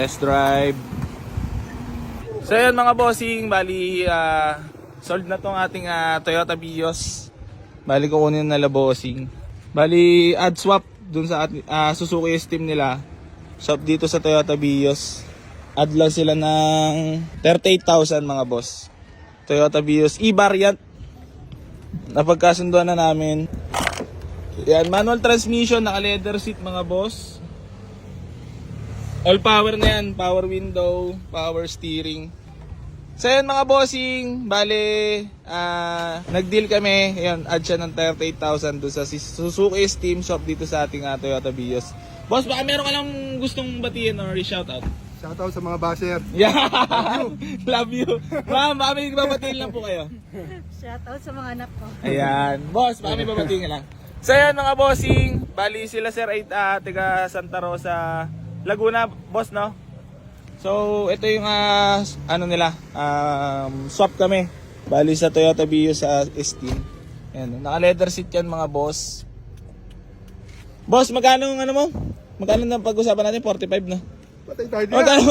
test drive. So yun mga bossing, bali ah, sold na tong ating ah, Toyota Vios. Bali kukunin na la. Bali add swap dun sa ah, Suzuki Steam nila. Swap dito sa Toyota Vios. Add lang sila ng 38,000 mga boss. Toyota Vios e-variant. Napagkasunduan na namin. Yan, manual transmission, naka leather seat mga boss. All power na yan, power window, power steering. So yan mga bossing, bale, ah, nag-deal kami, yan, add siya ng 38,000 doon sa Suzuki Steam Shop dito sa ating ah, Toyota Vios. Boss, baka meron ka lang gustong batiin or shoutout? Shoutout sa mga basher. Yeah! Love you! Ma'am, baka may babatiin lang po kayo. Shoutout sa mga anak ko. Ayan. Boss, baka may babatiin lang. So yan mga bossing, bali sila sir ay uh, taga Santa Rosa, Laguna, boss no? So ito yung ah, ano nila, um, swap kami. Bali sa Toyota Vios sa Esteem. Ayan, naka leather seat yan mga boss. Boss, magkano ang ano mo? Magkano na pag-usapan natin? 45 no? Patay tayo dyan.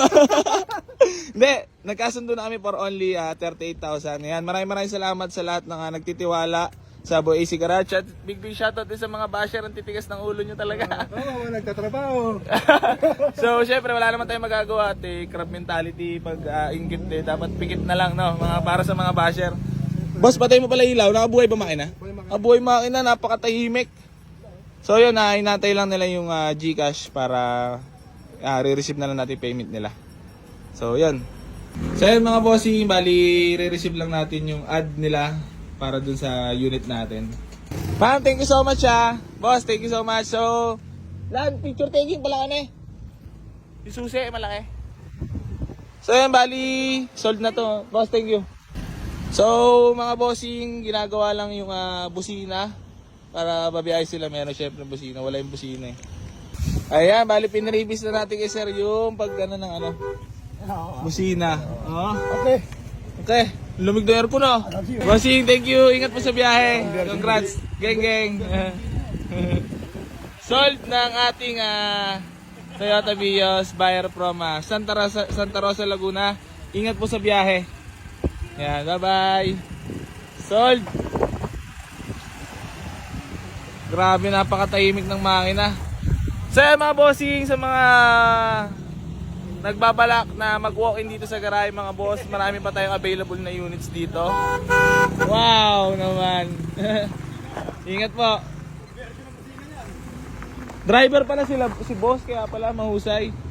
Hindi, nagkasundo na kami for only ah, 38,000. Yan, maraming maraming salamat sa lahat ng ah, nagtitiwala sa Boy AC Garage. At big big shoutout din sa mga basher ang titigas ng ulo nyo talaga. Oo, mga nagtatrabaho. so, syempre, wala naman tayong magagawa at eh, crab mentality pag ah, inggit eh, dapat pikit na lang, no? Mga, para sa mga basher. Boss, patay mo pala ilaw. Nakabuhay ba makina? Buhay makina. Napakatahimik. So yun, na hinatay lang nila yung ah, GCash para ah, re-receive na lang natin payment nila. So yun. So yun mga bossing, bali re-receive lang natin yung ad nila para dun sa unit natin. Ma'am, thank you so much ah. Boss, thank you so much. So, lan, picture taking pala kami. Yung susi, malaki. So yun, bali, sold na to. Boss, thank you. So, mga bossing, ginagawa lang yung ah, busina para babiyahe sila. Meron syempre busina, wala yung busina eh. Ayan, bali pinrelease na natin kay Sir yung pag ano ng ano, busina. Oh. Okay. Okay, lumig na aircon oh. Bossing, thank you. Ingat po sa biyahe. Congrats. Geng geng. Sold ng ating ah, Toyota Vios buyer from ah, Santa Rosa, Santa Rosa, Laguna. Ingat po sa biyahe. Yan, bye-bye. Sold. Grabe, napakatahimik ng makina. So mga bossing, sa mga nagbabalak na mag-walk-in dito sa garahe mga boss, marami pa tayong available na units dito. Wow naman. Ingat po. Driver pala sila, si boss, kaya pala mahusay.